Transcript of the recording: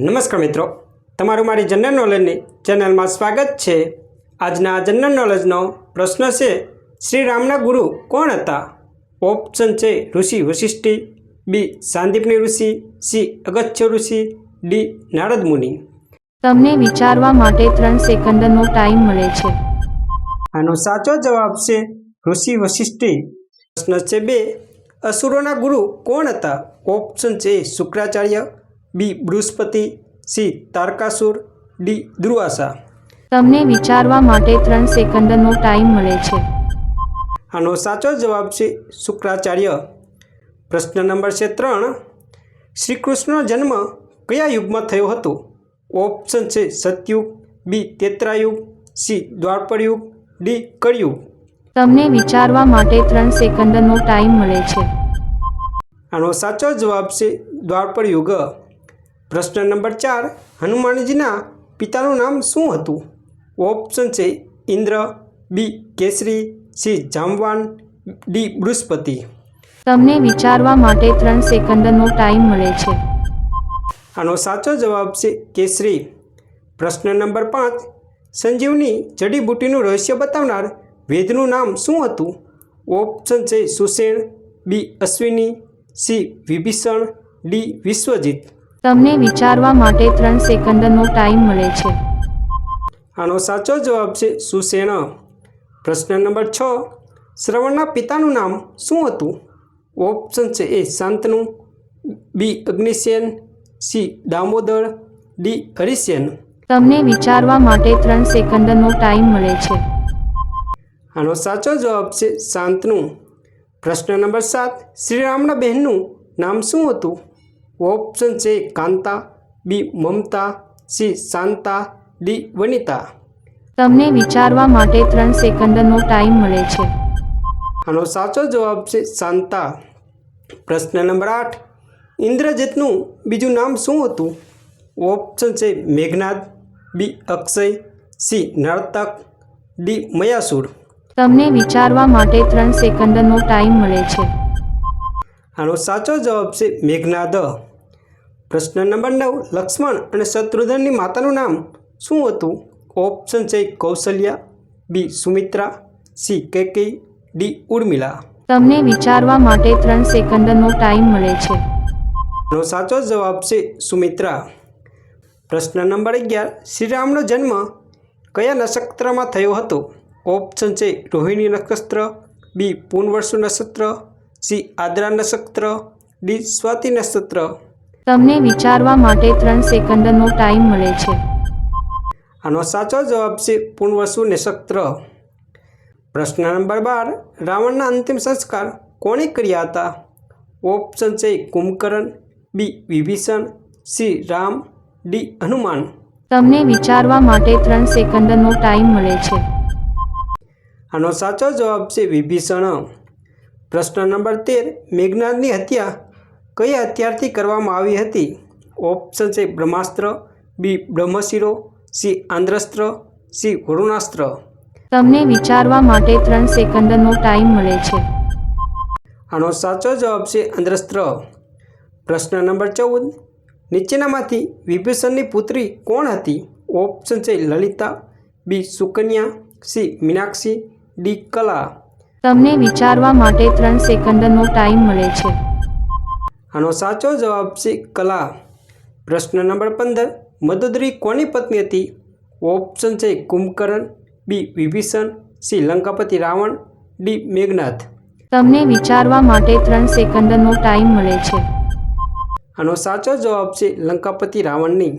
નમસ્કાર મિત્રો તમારું મારી જનરલ નોલેજની ચેનલમાં સ્વાગત છે. આજના જનરલ નોલેજનો પ્રશ્ન છે શ્રી રામના ગુરુ કોણ હતા? ઓપ્શન છે ઋષિ વશિષ્ઠી બી સાંદીપની ઋષિ સી અગચ્ય ઋષિ ડી નારદ મુનિ. તમને વિચારવા માટે ત્રણ સેકન્ડનો ટાઈમ મળે છે. આનો સાચો જવાબ છે ઋષિ વશિષ્ઠી. પ્રશ્ન છે બે અસુરોના ગુરુ કોણ હતા? ઓપ્શન છે Shukracharya B Brihaspati C Tarakasur D Durvasa. તમને વિચારવા માટે ત્રણ સેકન્ડનો ટાઈમ મળે છે. આનો સાચો જવાબ છે શુક્રાચાર્ય. પ્રશ્ન નંબર છે ત્રણ. શ્રી કૃષ્ણનો જન્મ કયા યુગમાં થયો હતો? ઓપ્શન છે સતયુગ બી તેત્રાયુગ સી દ્વારપરયુગ ડી કળયુગ. તમને વિચારવા માટે ત્રણ સેકન્ડનો ટાઈમ મળે છે. આનો સાચો જવાબ છે દ્વારપરયુગ. યુગ પ્રશ્ન નંબર ચાર હનુમાનજીના પિતાનું નામ શું હતું? ઓપ્શન છે ઇન્દ્ર બી કેસરી સી જામવાન ડી બૃહસ્પતિ. તમને વિચારવા માટે ત્રણ સેકન્ડનો ટાઈમ મળે છે. આનો સાચો જવાબ છે કેસરી. પ્રશ્ન નંબર પાંચ સંજીવની જડીબુટ્ટીનું રહસ્ય બતાવનાર વેદનું નામ શું હતું? ઓપ્શન છે Sushen B Ashwini C Vibhishan D Vishwajit. તમને વિચારવા માટે ત્રણ સેકન્ડનો ટાઈમ મળે છે. આનો સાચો જવાબ છે સુસેન. પ્રશ્ન નંબર છ. શ્રવણના પિતાનું નામ શું હતું? ઓપ્શન છે A Shantanu B Agnisen C Damodar D Harisen. તમને વિચારવા માટે ત્રણ સેકન્ડનો ટાઈમ મળે છે. આનો સાચો જવાબ છે શાંતનુ. પ્રશ્ન નંબર સાત. શ્રીરામના બહેનનું નામ શું હતું? ઓપ્શન છે Kanta B Mamta C Shanta D Vanita. તમને વિચારવા માટે ત્રણ સેકન્ડનો ટાઈમ મળે છે. આનો સાચો જવાબ છે શાંતા. પ્રશ્ન નંબર આઠ. ઇન્દ્રજીતનું બીજું નામ શું હતું? ઓપ્શન છે મેઘનાદ બી અક્ષય સી નર્તક ડી મયાસુર. તમને વિચારવા માટે ત્રણ સેકન્ડનો ટાઈમ મળે છે. આનો સાચો જવાબ છે મેઘનાદ. પ્રશ્ન નંબર નવ લક્ષ્મણ અને શત્રુઘ્નની માતાનું નામ શું હતું? ઓપ્શન છે Kaushalya B Sumitra C Kaikeyi D Urmila. તમને વિચારવા માટે ત્રણ સેકન્ડનો ટાઈમ મળે છે. નો સાચો જવાબ છે સુમિત્રા. પ્રશ્ન નંબર અગિયાર શ્રીરામનો જન્મ કયા નક્ષત્રમાં થયો હતો? ઓપ્શન છે રોહિણી નક્ષત્ર બી પૂર્ણવર્ષુ નક્ષત્ર સી આદ્રા નક્ષત્ર ડી સ્વાતિ નક્ષત્ર. તમને વિચારવા માટે ત્રણ સેકન્ડનો ટાઈમ મળે છે. આનો સાચો જવાબ છે પૂર્ણવસુ નક્ષત્ર. પ્રશ્ન નંબર બાર રાવણના અંતિમ સંસ્કાર કોણે કર્યા હતા? ઓપ્શન છે Kumbhakarna B Vibhishan C Ram D Hanuman. તમને વિચારવા માટે ત્રણ સેકન્ડનો ટાઈમ મળે છે. આનો સાચો જવાબ છે વિભીષણ. પ્રશ્ન નંબર તેર મેઘનાદની હત્યા કઈ હથિયારથી કરવામાં આવી હતી? ઓપ્શન છે બ્રહ્માસ્ત્ર બી બ્રહ્મશિરો સી આંધ્રસ્ત્ર સી વરુણાસ્ત્ર. તમને વિચારવા માટે ત્રણ સેકન્ડનો ટાઈમ મળે છે. આનો સાચો જવાબ છે આંધ્રસ્ત્ર. પ્રશ્ન નંબર ચૌદ નીચેનામાંથી વિભીષણની પુત્રી કોણ હતી? ઓપ્શન છે Lalita B Sukanya C Meenakshi D Kala. તમને વિચારવા માટે ત્રણ સેકન્ડનો ટાઈમ મળે છે. આનો સાચો જવાબ છે કલા. પ્રશ્ન નંબર પંદર મદોદરી કોની પત્ની હતી? ઓપ્શન છે Kumbhakarna B Vibhishan C Lankapati Ravan D Meghnath. તમને વિચારવા માટે ત્રણ સેકન્ડનો ટાઈમ મળે છે. આનો સાચો જવાબ છે લંકાપતિ રાવણની.